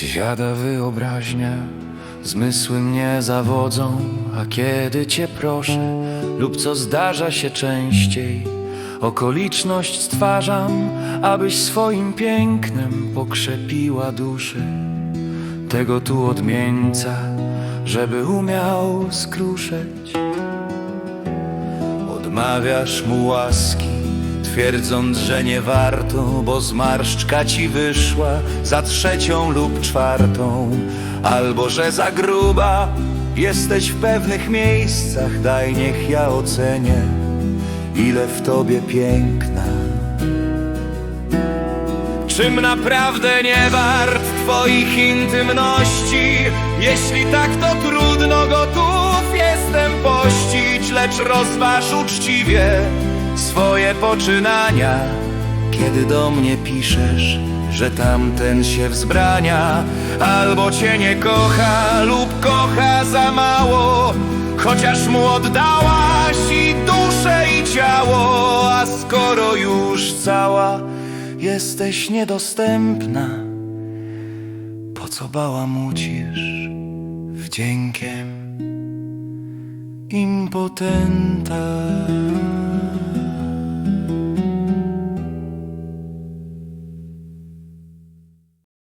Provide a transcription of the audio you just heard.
Zjada wyobraźnia, zmysły mnie zawodzą, a kiedy cię proszę, lub co zdarza się częściej, okoliczność stwarzam, abyś swoim pięknem pokrzepiła duszę tego tu odmieńca, żeby umiał skruszeć. Odmawiasz mu łaski, twierdząc, że nie warto, bo zmarszczka ci wyszła za trzecią lub czwartą, albo że za gruba jesteś w pewnych miejscach, daj niech ja ocenię, ile w tobie piękna. Czym naprawdę nie wart twoich intymności? Jeśli tak, to trudno gotów jestem pościć, lecz rozważ uczciwie swoje poczynania. Kiedy do mnie piszesz, że tamten się wzbrania, albo cię nie kocha lub kocha za mało, chociaż mu oddałaś i duszę i ciało, a skoro już cała jesteś niedostępna, po co bałamucisz wdziękiem impotenta?